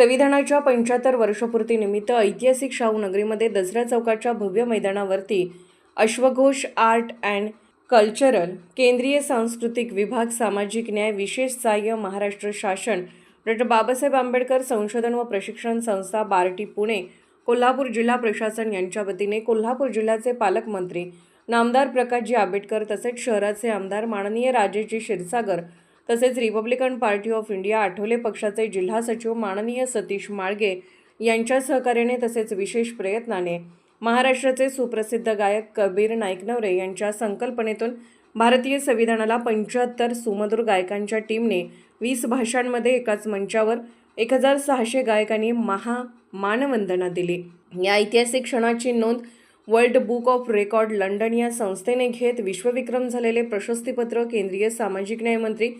संविधानाच्या पंच्याहत्तर वर्षपूर्तीनिमित्त ऐतिहासिक शाहू नगरीमध्ये दसरा चौकाच्या भव्य मैदानावरती अश्वघोष आर्ट अँड कल्चरल केंद्रीय सांस्कृतिक विभाग सामाजिक न्याय विशेष सहाय्य महाराष्ट्र शासन डॉक्टर बाबासाहेब आंबेडकर संशोधन व प्रशिक्षण संस्था बार्टी पुणे कोल्हापूर जिल्हा प्रशासन यांच्या वतीने कोल्हापूर जिल्ह्याचे पालकमंत्री नामदार प्रकाशजी आंबेडकर तसेच शहराचे आमदार माननीय राजेजी क्षीरसागर तसेच Republican party of India Athawale पक्षाचे जिल्हा सचिव माननीय सतीश माळगे यांच्या सहकार्याने तसेच विशेष प्रयत्नाने महाराष्ट्राचे सुप्रसिद्ध गायक कबीर नाईकनवरे यांच्या संकल्पनेतून भारतीय संविधानाला पंच्याहत्तर सुमधुर गायकांच्या टीमने वीस भाषांमध्ये एकाच मंचावर एक हजार सहाशे गायकांनी महा मानवंदना दिली. या ऐतिहासिक क्षणाची नोंद world book of record London या संस्थेने घेत विश्वविक्रम झालेले प्रशस्तीपत्र केंद्रीय सामाजिक न्याय मंत्री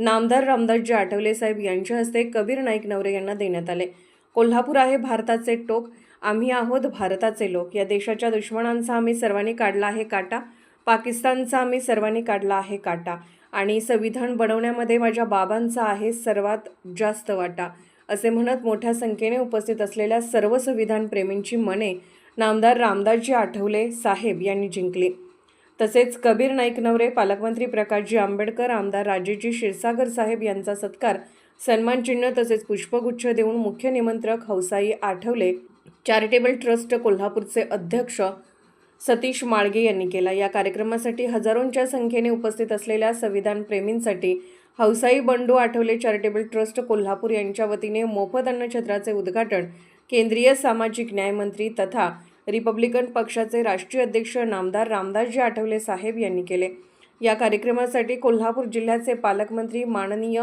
नामदार रामदासजी आठवले साहेब यांच्या हस्ते कबीर नाईक नवरे यांना देण्यात आले. कोल्हापूर आहे भारताचे टोक. आम्ही आहोत भारताचे लोक. या देशाच्या दुश्मनांचा आम्ही सर्वांनी काढला आहे काटा. पाकिस्तानचा आम्ही सर्वांनी काढला आहे काटा. आणि संविधान बनवण्यामध्ये माझ्या बाबांचा आहे सर्वात जास्त वाटा. असे म्हणत मोठ्या संख्येने उपस्थित असलेल्या सर्व संविधान प्रेमींची मने नामदार रामदासजी आठवले साहेब यांनी जिंकली. तसेच कबीर नाईक नवरे पालकमंत्री प्रकाशजी आंबेडकर आमदार राजेजी क्षीरसागर साहेब यांचा सत्कार सन्मानचिन्ह तसेच पुष्पगुच्छ देऊन मुख्य निमंत्रक हौसाई आठवले. चॅरिटेबल ट्रस्ट कोल्हापूरचे अध्यक्ष सतीश माळगे यांनी केला. या कार्यक्रमासाठी हजारोंच्या संख्येने उपस्थित असलेल्या संविधान प्रेमींसाठी हौसाई बंडू आठवले चॅरिटेबल ट्रस्ट कोल्हापूर यांच्या वतीने मोफत अन्नछत्राचे उद्घाटन केंद्रीय सामाजिक न्यायमंत्री तथा रिपब्लिकन पक्षाचे राष्ट्रीय अध्यक्ष नामदार रामदासजी आठवले साहेब यांनी केले. या कार्यक्रमासाठी कोल्हापूर जिल्ह्याचे पालकमंत्री माननीय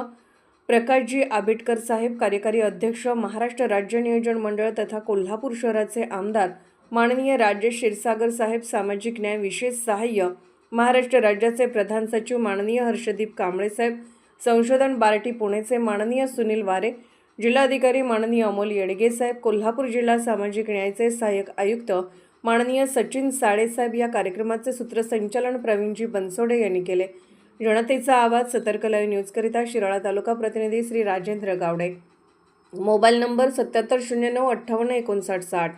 प्रकाशजी आंबेडकर साहेब कार्यकारी अध्यक्ष महाराष्ट्र राज्य नियोजन मंडळ तथा कोल्हापूर शहराचे आमदार माननीय राजेश क्षीरसागर साहेब सामाजिक न्याय विशेष सहाय्य महाराष्ट्र राज्याचे प्रधान सचिव माननीय हर्षदीप कांबळे साहेब संशोधन बार्टी पुणेचे माननीय सुनील वारे जिल्हाधिकारी माननीय अमोल येडगेसाहेब कोल्हापूर जिल्हा सामाजिक न्यायाचे सहाय्यक आयुक्त माननीय सचिन साळेसाहेब या कार्यक्रमाचे सूत्रसंचालन प्रवीणजी बनसोडे यांनी केले. जनतेचा आवाज सतर्क लाईव्ह न्यूजकरिता शिराळा तालुका प्रतिनिधी श्री राजेंद्र गावडे. मोबाईल नंबर सत्याहत्तर शून्य नऊ अठ्ठावन्न एकोणसाठ साठ.